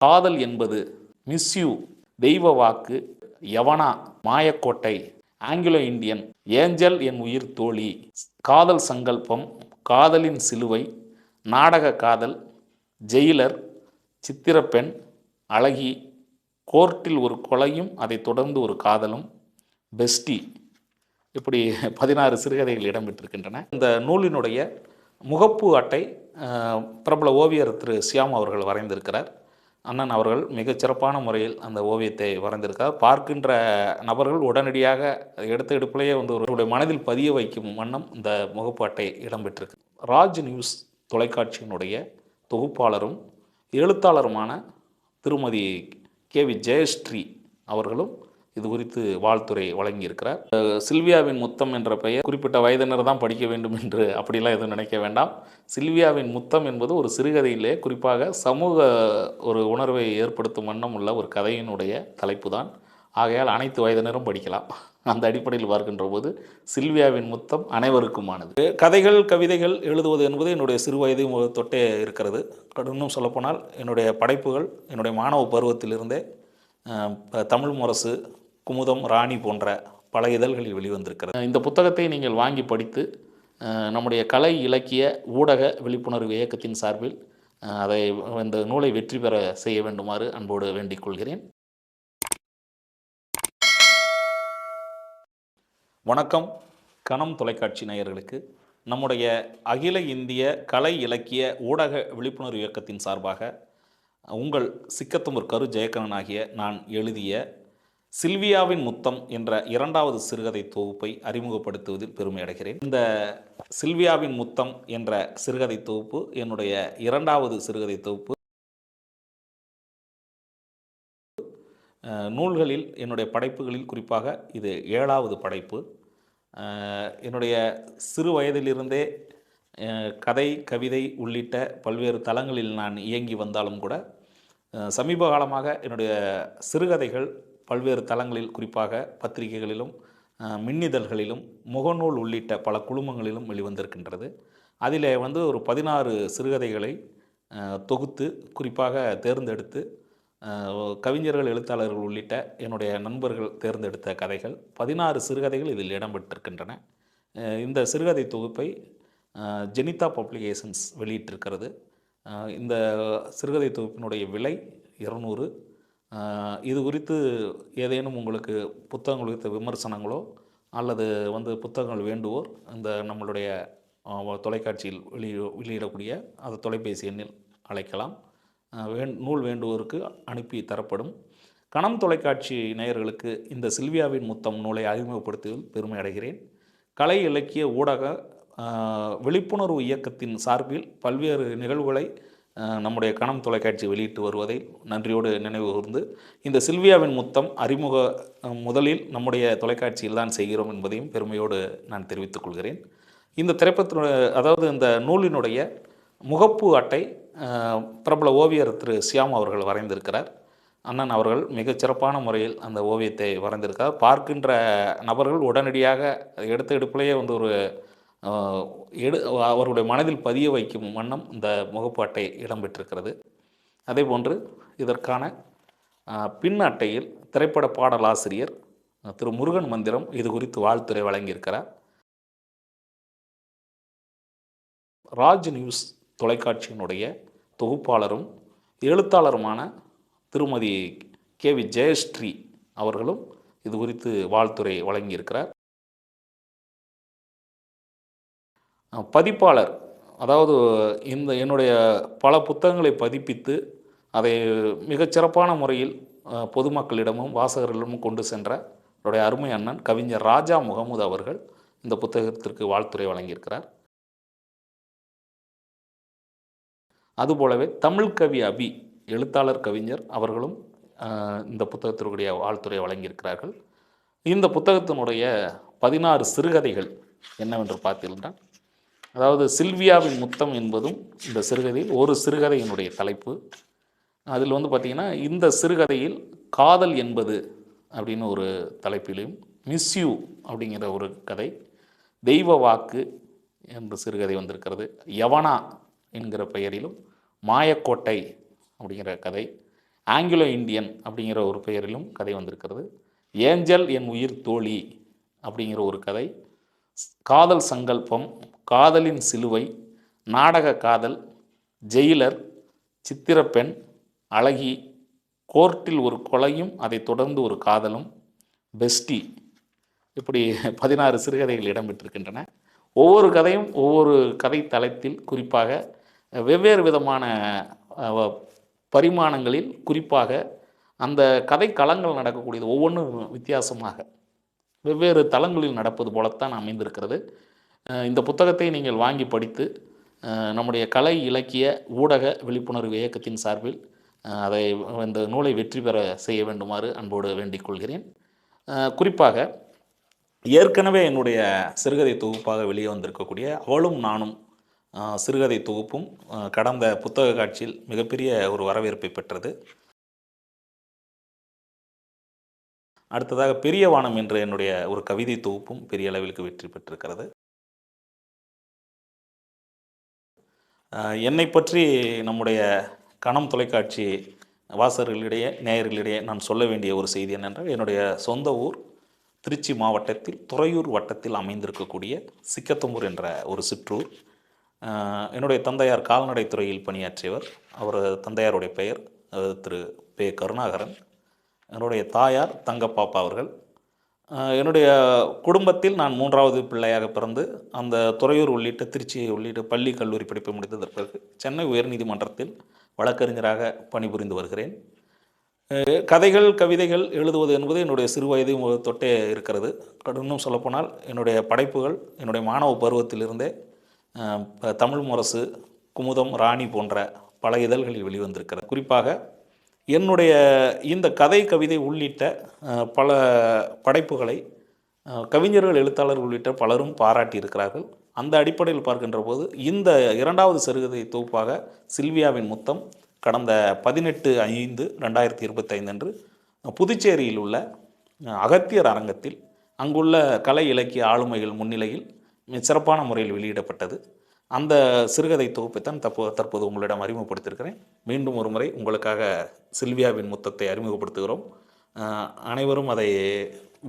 காதல் என்பது miss you Deiva Vaakku Yavana Mayakottai Anglo Indian angel En Uyir Thozhi காதல் சங்கல்பம் காதலின் சிலுவை நாடக காதல் ஜெயிலர் சித்திரப்பெண் அழகி கோர்ட்டில் ஒரு கொலையும் அதைத் தொடர்ந்து ஒரு காதலும் பெஸ்டி இப்படி பதினாறு சிறுகதைகள் இடம்பெற்றிருக்கின்றன. இந்த நூலினுடைய முகப்பு அட்டை பிரபல ஓவியர் திரு சியாம் அவர்கள் வரைந்திருக்கிறார். அண்ணன் அவர்கள் மிகச்சிறப்பான முறையில் அந்த ஓவியத்தை வரைந்திருக்கார். பார்க்கின்ற நபர்கள் உடனடியாக எடுத்த எடுப்பிலேயே வந்து ஒருவருடைய மனதில் பதிய வைக்கும் வண்ணம் இந்த முகப்பாட்டை இடம்பெற்றிருக்கு. ராஜ் நியூஸ் தொலைக்காட்சியினுடைய தொகுப்பாளரும் எழுத்தாளருமான திருமதி கே வி ஜெயஸ்ரீ அவர்களும் இது குறித்து வாழ்த்துறை வழங்கியிருக்கிறார். சில்வியாவின் முத்தம் என்ற பெயர் குறிப்பிட்ட வயதினர் தான் படிக்க வேண்டும் என்று அப்படிலாம் எதுவும் நினைக்க வேண்டாம். சில்வியாவின் முத்தம் என்பது ஒரு சிறுகதையிலே குறிப்பாக சமூக ஒரு உணர்வை ஏற்படுத்தும் வண்ணம் உள்ள ஒரு கதையினுடைய தலைப்பு தான் ஆகையால் அனைத்து வயதினரும் படிக்கலாம். அந்த அடிப்படையில் பார்க்கின்ற போது சில்வியாவின் முத்தம் அனைவருக்குமானது. கதைகள் கவிதைகள் எழுதுவது என்பது என்னுடைய சிறு வயது தொட்டே இருக்கிறது. இன்னும் சொல்லப்போனால் என்னுடைய படைப்புகள் என்னுடைய மாணவ பருவத்திலிருந்தே தமிழ் முரசு குமுதம் ராணி போன்ற பல இதழ்களில் வெளிவந்திருக்கிறது. இந்த புத்தகத்தை நீங்கள் வாங்கி படித்து நம்முடைய கலை இலக்கிய ஊடக விழிப்புணர்வு இயக்கத்தின் சார்பில் அதை இந்த நூலை வெற்றி பெற செய்ய வேண்டுமாறு அன்போடு வேண்டிக் கொள்கிறேன். வணக்கம். கணம் தொலைக்காட்சி நேயர்களுக்கு நம்முடைய அகில இந்திய கலை இலக்கிய ஊடக விழிப்புணர்வு இயக்கத்தின் சார்பாக உங்கள் சிக்கத்தம்பூர் கரு ஜெயக்கண்ணன் ஆகிய நான் எழுதிய சில்வியாவின் முத்தம் என்ற இரண்டாவது சிறுகதை தொகுப்பை அறிமுகப்படுத்துவதில் பெருமை அடைகிறேன். இந்த சில்வியாவின் முத்தம் என்ற சிறுகதை தொகுப்பு என்னுடைய இரண்டாவது சிறுகதை தொகுப்பு. நூல்களில் என்னுடைய படைப்புகளில் குறிப்பாக இது ஏழாவது படைப்பு. என்னுடைய சிறு வயதிலிருந்தே கதை கவிதை உள்ளிட்ட பல்வேறு தளங்களில் நான் இயங்கி வந்தாலும் கூட சமீப காலமாக என்னுடைய சிறுகதைகள் பல்வேறு தளங்களில் குறிப்பாக பத்திரிகைகளிலும் மின்னிதழ்களிலும் முகநூல் உள்ளிட்ட பல குழுமங்களிலும் வெளிவந்திருக்கின்றது. அதிலே வந்து ஒரு பதினாறு சிறுகதைகளை தொகுத்து குறிப்பாக தேர்ந்தெடுத்து கவிஞர்கள் எழுத்தாளர்கள் உள்ளிட்ட என்னுடைய நண்பர்கள் தேர்ந்தெடுத்த கதைகள். பதினாறு சிறுகதைகள் இதில் இடம்பெற்றிருக்கின்றன. இந்த சிறுகதை தொகுப்பை ஜெனிதா பப்ளிகேஷன்ஸ் வெளியிட்டிருக்கிறது. இந்த சிறுகதை தொகுப்பினுடைய விலை இருநூறு இது குறித்து ஏதேனும் உங்களுக்கு புத்தகங்கள் குறித்த விமர்சனங்களோ அல்லது வந்து புத்தகங்கள் வேண்டுவோர் இந்த நம்மளுடைய தொலைக்காட்சியில் வெளி வெளியிடக்கூடிய அந்த தொலைபேசி எண்ணில் அழைக்கலாம். வேண் நூல் வேண்டுவோருக்கு அனுப்பி தரப்படும். கணம் தொலைக்காட்சி நேயர்களுக்கு இந்த சில்வியாவின் முத்தம் நூலை அறிமுகப்படுத்துவதில் பெருமை அடைகிறேன். கலை இலக்கிய ஊடக விழிப்புணர்வு இயக்கத்தின் சார்பில் பல்வேறு நிகழ்வுகளை நம்முடைய கணம் தொலைக்காட்சி வெளியிட்டு வருவதை நன்றியோடு நினைவு கூர்ந்து இந்த சில்வியாவின் முத்தம் அறிமுக முதலில் நம்முடைய தொலைக்காட்சியில் தான் செய்கிறோம் என்பதையும் பெருமையோடு நான் தெரிவித்துக் கொள்கிறேன். இந்த திரைப்படத்தினுடைய அதாவது இந்த நூலினுடைய முகப்பு அட்டை பிரபல ஓவியர் திரு சியாம் அவர்கள் வரைந்திருக்கிறார். அண்ணன் அவர்கள் மிகச்சிறப்பான முறையில் அந்த ஓவியத்தை வரைந்திருக்கிறார் பார்க்கின்ற நபர்கள் உடனடியாக எடுத்த எடுப்பிலேயே வந்து ஒரு எடு அவருடைய மனதில் பதிய வைக்கும் வண்ணம் இந்த முகப்பு அட்டை இடம்பெற்றிருக்கிறது. அதே போன்று இதற்கான பின் அட்டையில் திரைப்பட பாடலாசிரியர் திரு முருகன் மந்திரம் இது குறித்து வாழ்த்துறை வழங்கியிருக்கிறார். ராஜ் நியூஸ் தொலைக்காட்சியினுடைய தொகுப்பாளரும் எழுத்தாளருமான திருமதி கே வி ஜெயஸ்ரீ அவர்களும் இது குறித்து வாழ்த்துறை வழங்கியிருக்கிறார். பதிப்பாளர். அதாவது இந்த என்னுடைய பல புத்தகங்களை பதிப்பித்து அதை மிகச்சிறப்பான முறையில் பொதுமக்களிடமும் வாசகர்களிடமும் கொண்டு சென்ற என்னுடைய அருமை அண்ணன் கவிஞர் ராஜா முகமது அவர்கள் இந்த புத்தகத்திற்கு வாழ்த்துறை வழங்கியிருக்கிறார். அதுபோலவே தமிழ் கவி அபி எழுத்தாளர் கவிஞர் அவர்களும் இந்த புத்தகத்திற்குரிய வாழ்த்துறை வழங்கியிருக்கிறார்கள். இந்த புத்தகத்தினுடைய பதினாறு சிறுகதைகள் என்னவென்று பார்த்தீங்கன்னா அதாவது சில்வியாவின் முத்தம் என்பதும் இந்த சிறுகதையில் ஒரு சிறுகதையினுடைய தலைப்பு. அதில் வந்து பார்த்திங்கன்னா இந்த சிறுகதையில் காதல் என்பது அப்படின்னு ஒரு தலைப்பிலையும் மிஸ்யூ அப்படிங்கிற ஒரு கதை தெய்வ வாக்கு என்ற சிறுகதை வந்திருக்கிறது. யவனா என்கிற பெயரிலும் மாயக்கோட்டை அப்படிங்கிற கதை ஆங்கிலோ இந்தியன் அப்படிங்கிற ஒரு பெயரிலும் கதை வந்திருக்கிறது. ஏஞ்சல் என் உயிர் தோழி அப்படிங்கிற ஒரு கதை காதல் சங்கல்பம் காதலின் சிலுவை நாடக காதல் ஜெயிலர் சித்திரப்பெண் அழகி கோர்ட்டில் ஒரு கொலையும் அதைத் தொடர்ந்து ஒரு காதலும் பெஸ்டி இப்படி பதினாறு சிறுகதைகள் இடம்பெற்றிருக்கின்றன. ஒவ்வொரு கதையும் ஒவ்வொரு கதை தளத்தில் குறிப்பாக வெவ்வேறு விதமான பரிமாணங்களில் குறிப்பாக அந்த கதை களங்கள் நடக்கக்கூடியது ஒவ்வொன்றும் வித்தியாசமாக வெவ்வேறு தளங்களில் நடப்பது போலத்தான் அமைந்திருக்கிறது. இந்த புத்தகத்தை நீங்கள் வாங்கி படித்து நம்முடைய கலை இலக்கிய ஊடக விழிப்புணர்வு இயக்கத்தின் சார்பில் அதை இந்த நூலை வெற்றி பெற செய்ய வேண்டுமாறு அன்போடு வேண்டிக் கொள்கிறேன். குறிப்பாக ஏற்கனவே என்னுடைய சிறுகதை தொகுப்பாக வெளியே வந்திருக்கக்கூடிய அவளும் நானும் சிறுகதை தொகுப்பும் கடந்த புத்தக காட்சியில் மிகப்பெரிய ஒரு வரவேற்பை பெற்றது. அடுத்ததாக பெரிய வானம் என்ற என்னுடைய ஒரு கவிதை தொகுப்பும் பெரிய அளவிற்கு வெற்றி பெற்றிருக்கிறது. என்னை பற்றி நம்முடைய கணம் தொலைக்காட்சி வாசகர்களிடையே நேயர்களிடையே நான் சொல்ல வேண்டிய ஒரு செய்தி என்னென்றால் என்னுடைய சொந்த ஊர் திருச்சி மாவட்டத்தில் துறையூர் வட்டத்தில் அமைந்திருக்கக்கூடிய சிக்கத்தம்பூர் என்ற ஒரு சிற்றூர். என்னுடைய தந்தையார் கால்நடைத்துறையில் பணியாற்றியவர். அவர் தந்தையாருடைய பெயர் திரு. பே. கருணாகரன். என்னுடைய தாயார் தங்கப்பாப்பா அவர்கள். என்னுடைய குடும்பத்தில் நான் மூன்றாவது பிள்ளையாக பிறந்து அந்த துறையூர் உள்ளிட்ட திருச்சி உள்ளிட்ட பள்ளி கல்லூரி படிப்பை முடித்ததற்கு பிறகு சென்னை உயர்நீதிமன்றத்தில் வழக்கறிஞராக பணிபுரிந்து வருகிறேன். கதைகள் கவிதைகள் எழுதுவது என்பது என்னுடைய சிறு வயது தொட்டே இருக்கிறது. இன்னும் சொல்லப்போனால் என்னுடைய படைப்புகள் என்னுடைய மாணவ பருவத்திலிருந்தே தமிழ் முரசு குமுதம் ராணி போன்ற பல இதழ்களில் வெளிவந்திருக்கிறது. குறிப்பாக என்னுடைய இந்த கதை கவிதை உள்ளிட்ட பல படைப்புகளை கவிஞர்கள் எழுத்தாளர்கள் உள்ளிட்ட பலரும் பாராட்டியிருக்கிறார்கள். அந்த அடிப்படையில் பார்க்கின்ற போது இந்த இரண்டாவது சிறுகதை தொகுப்பாக சில்வியாவின் முத்தம் கடந்த பதினெட்டு ஐந்து ரெண்டாயிரத்தி இருபத்தைந்து அன்று புதுச்சேரியில் உள்ள அகத்தியர் அரங்கத்தில் அங்குள்ள கலை இலக்கிய ஆளுமைகள் முன்னிலையில் மிக சிறப்பான முறையில் வெளியிடப்பட்டது. அந்த சிறுகதை தொகுப்பை தான் தற்போது உங்களிடம் அறிமுகப்படுத்தியிருக்கிறேன். மீண்டும் ஒரு முறை உங்களுக்காக சில்வியாவின் முத்தத்தை அறிமுகப்படுத்துகிறோம். அனைவரும் அதை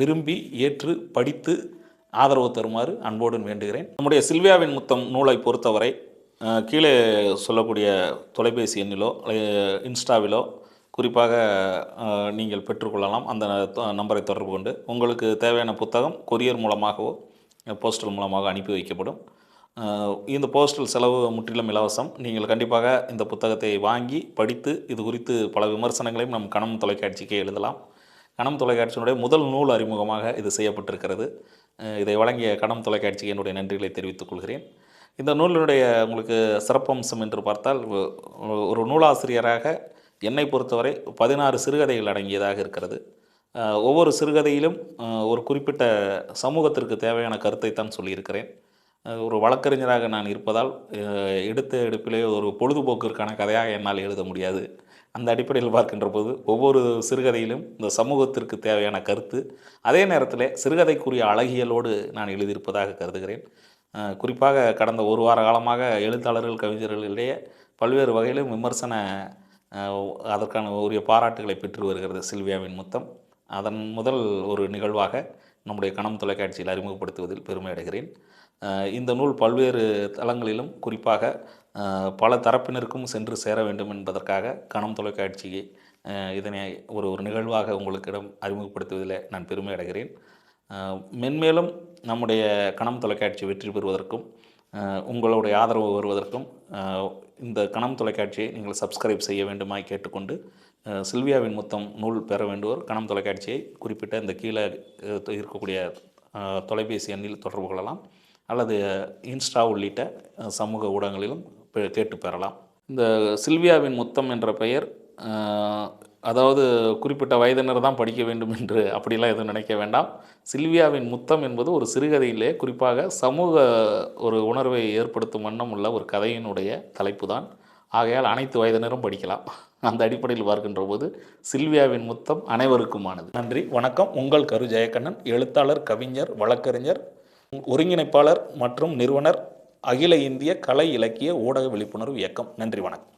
விரும்பி ஏற்று படித்து ஆதரவு தருமாறு அன்போடு வேண்டுகிறேன். நம்முடைய சில்வியாவின் முத்தம் நூலை பொறுத்தவரை கீழே சொல்லக்கூடிய தொலைபேசி எண்ணிலோ இன்ஸ்டாவிலோ குறிப்பாக நீங்கள் பெற்றுக்கொள்ளலாம். அந்த நம்பரை தொடர்பு கொண்டு. உங்களுக்கு தேவையான புத்தகம் கொரியர் மூலமாகவோ போஸ்டல் மூலமாக அனுப்பி வைக்கப்படும். இந்த போஸ்டல் செலவு முற்றிலும் இலவசம். நீங்கள் கண்டிப்பாக இந்த புத்தகத்தை வாங்கி படித்து இது குறித்து பல விமர்சனங்களையும் நம் கணம் தொலைக்காட்சிக்கே எழுதலாம். கணம் தொலைக்காட்சியினுடைய முதல் நூல் அறிமுகமாக இது செய்யப்பட்டிருக்கிறது. இதை வழங்கிய கணம் தொலைக்காட்சிக்கு என்னுடைய நன்றிகளை தெரிவித்துக் கொள்கிறேன். இந்த நூலினுடைய உங்களுக்கு சிறப்பம்சம் என்று பார்த்தால் ஒரு நூலாசிரியராக என்னை பொறுத்தவரை பதினாறு சிறுகதைகள் அடங்கியதாக இருக்கிறது. ஒவ்வொரு சிறுகதையிலும் ஒரு குறிப்பிட்ட சமூகத்திற்கு தேவையான கருத்தை தான் சொல்லியிருக்கிறேன். ஒரு வழக்கறிஞராக நான் இருப்பதால் எடுத்த எடுப்பிலே ஒரு பொழுதுபோக்கிற்கான கதையாக என்னால் எழுத முடியாது. அந்த அடிப்படையில் பார்க்கின்ற போது ஒவ்வொரு சிறுகதையிலும் இந்த சமூகத்திற்கு தேவையான கருத்து அதே நேரத்தில் சிறுகதைக்குரிய அழகியலோடு நான் எழுதியிருப்பதாக கருதுகிறேன். குறிப்பாக கடந்த ஒரு வார காலமாக எழுத்தாளர்கள் கவிஞர்களிடையே பல்வேறு வகையிலும் விமர்சன அதற்கான உரிய பாராட்டுகளை பெற்று வருகிறது சில்வியாவின் முத்தம். அதன் முதல் ஒரு நிகழ்வாக நம்முடைய கணம் தொலைக்காட்சியில் அறிமுகப்படுத்துவதில் பெருமை அடைகிறேன். இந்த நூல் பல்வேறு தளங்களிலும் குறிப்பாக பல தரப்பினருக்கும் சென்று சேர வேண்டும் என்பதற்காக கணம் தொலைக்காட்சியை இதனை ஒரு ஒரு நிகழ்வாக உங்களுக்கிடம் அறிமுகப்படுத்துவதில் நான் பெருமை அடைகிறேன். மென்மேலும் நம்முடைய கணம் தொலைக்காட்சி வெற்றி பெறுவதற்கும் உங்களுடைய ஆதரவு வருவதற்கும் இந்த கணம் தொலைக்காட்சியை நீங்கள் சப்ஸ்கிரைப் செய்ய வேண்டுமாய் கேட்டுக்கொண்டு சில்வியாவின் மொத்தம் நூல் பெற வேண்டுவோர் கணம் தொலைக்காட்சியை குறிப்பிட்ட இந்த கீழே இருக்கக்கூடிய தொலைபேசி எண்ணில் தொடர்பு கொள்ளலாம். அல்லது இன்ஸ்டா உள்ளிட்ட சமூக ஊடகங்களிலும் பெ- கேட்டு பெறலாம். இந்த சில்வியாவின் முத்தம் என்ற பெயர் அதாவது குறிப்பிட்ட வயதினர் தான் படிக்க வேண்டும் என்று அப்படிலாம் எதுவும் நினைக்க வேண்டாம். சில்வியாவின் முத்தம் என்பது ஒரு சிறுகதையிலே குறிப்பாக சமூக ஒரு உணர்வை ஏற்படுத்தும் வண்ணம் உள்ள ஒரு கதையினுடைய தலைப்பு தான். ஆகையால் அனைத்து வயதினரும் படிக்கலாம். அந்த அடிப்படையில் பார்க்கின்ற போது சில்வியாவின் முத்தம் அனைவருக்குமானது. நன்றி வணக்கம். உங்கள் கரு ஜெயக்கண்ணன் எழுத்தாளர் கவிஞர் வழக்கறிஞர் ஒருங்கிணைப்பாளர் மற்றும் நிறுவனர் அகில இந்திய கலை இலக்கிய ஊடக விழிப்புணர்வு இயக்கம். நன்றி வணக்கம்.